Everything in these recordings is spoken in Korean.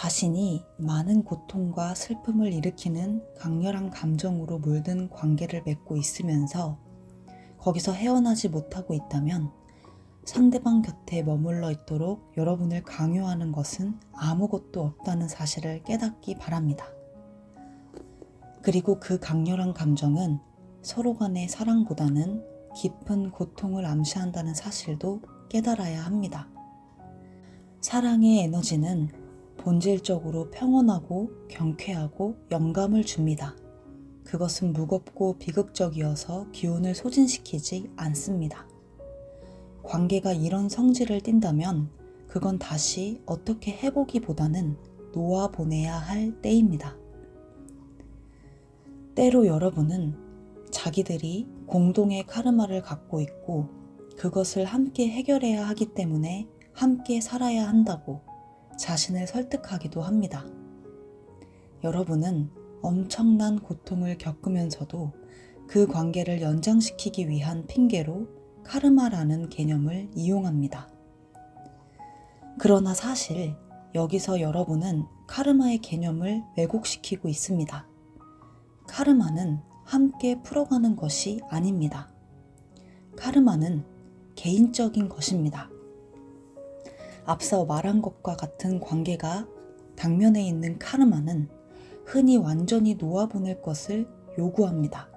자신이 많은 고통과 슬픔을 일으키는 강렬한 감정으로 물든 관계를 맺고 있으면서 거기서 헤어나지 못하고 있다면 상대방 곁에 머물러 있도록 여러분을 강요하는 것은 아무것도 없다는 사실을 깨닫기 바랍니다. 그리고 그 강렬한 감정은 서로 간의 사랑보다는 깊은 고통을 암시한다는 사실도 깨달아야 합니다. 사랑의 에너지는 본질적으로 평온하고 경쾌하고 영감을 줍니다. 그것은 무겁고 비극적이어서 기운을 소진시키지 않습니다. 관계가 이런 성질을 띈다면 그건 다시 어떻게 해보기보다는 놓아보내야 할 때입니다. 때로 여러분은 자기들이 공동의 카르마를 갖고 있고 그것을 함께 해결해야 하기 때문에 함께 살아야 한다고 자신을 설득하기도 합니다. 여러분은 엄청난 고통을 겪으면서도 그 관계를 연장시키기 위한 핑계로 카르마라는 개념을 이용합니다. 그러나 사실 여기서 여러분은 카르마의 개념을 왜곡시키고 있습니다. 카르마는 함께 풀어가는 것이 아닙니다. 카르마는 개인적인 것입니다. 앞서 말한 것과 같은 관계가 당면에 있는 카르마는 흔히 완전히 놓아보낼 것을 요구합니다.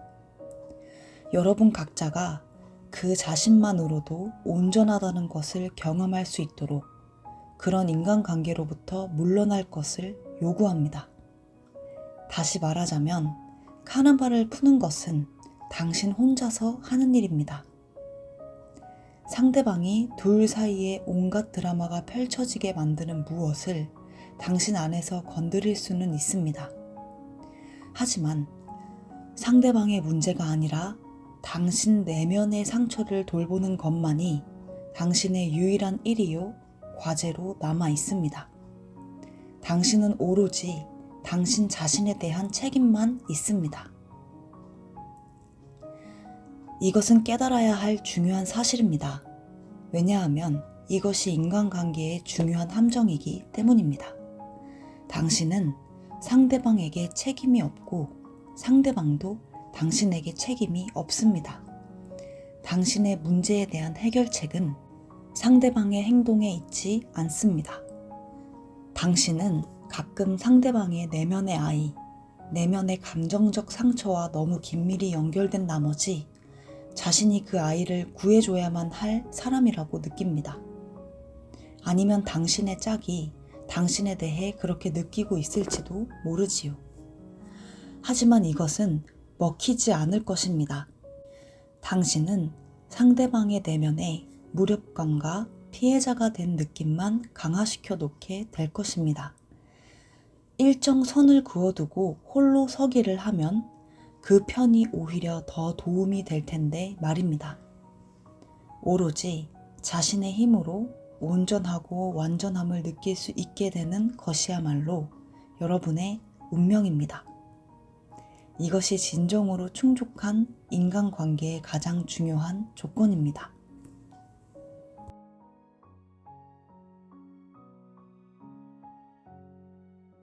여러분 각자가 그 자신만으로도 온전하다는 것을 경험할 수 있도록 그런 인간관계로부터 물러날 것을 요구합니다. 다시 말하자면 카르마를 푸는 것은 당신 혼자서 하는 일입니다. 상대방이 둘 사이에 온갖 드라마가 펼쳐지게 만드는 무엇을 당신 안에서 건드릴 수는 있습니다. 하지만 상대방의 문제가 아니라 당신 내면의 상처를 돌보는 것만이 당신의 유일한 일이요, 과제로 남아 있습니다. 당신은 오로지 당신 자신에 대한 책임만 있습니다. 이것은 깨달아야 할 중요한 사실입니다. 왜냐하면 이것이 인간관계의 중요한 함정이기 때문입니다. 당신은 상대방에게 책임이 없고 상대방도 당신에게 책임이 없습니다. 당신의 문제에 대한 해결책은 상대방의 행동에 있지 않습니다. 당신은 가끔 상대방의 내면의 아이, 내면의 감정적 상처와 너무 긴밀히 연결된 나머지 자신이 그 아이를 구해줘야만 할 사람이라고 느낍니다. 아니면 당신의 짝이 당신에 대해 그렇게 느끼고 있을지도 모르지요. 하지만 이것은 먹히지 않을 것입니다. 당신은 상대방의 내면에 무력감과 피해자가 된 느낌만 강화시켜 놓게 될 것입니다. 일정 선을 그어두고 홀로 서기를 하면 그 편이 오히려 더 도움이 될 텐데 말입니다. 오로지 자신의 힘으로 온전하고 완전함을 느낄 수 있게 되는 것이야말로 여러분의 운명입니다. 이것이 진정으로 충족한 인간관계의 가장 중요한 조건입니다.